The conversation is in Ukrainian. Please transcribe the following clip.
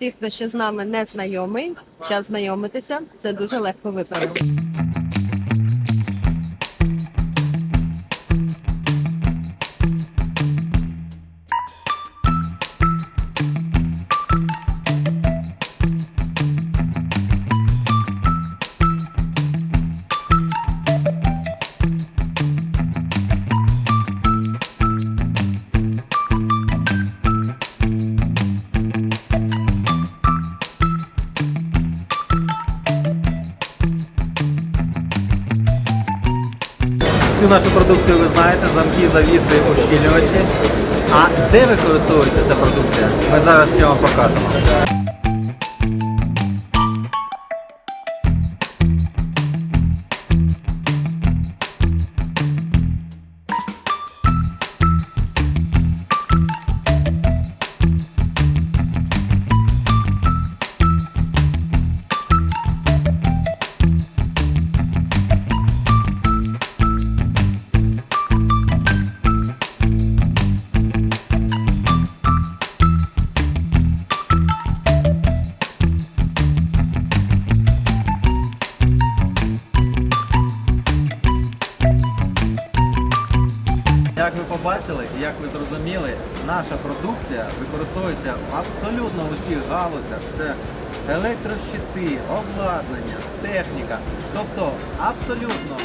тих, хто ще з нами не знайомий, час знайомитися. Це дуже легко виправити. Всю нашу продукцію ви знаєте, замки, завіси, ощільнювачі. А де використовується ця продукція? Ми зараз ще вам покажемо. Побачили як ви зрозуміли, наша продукція використовується абсолютно в усіх галузях. Це електрощити, обладнання, техніка. Тобто абсолютно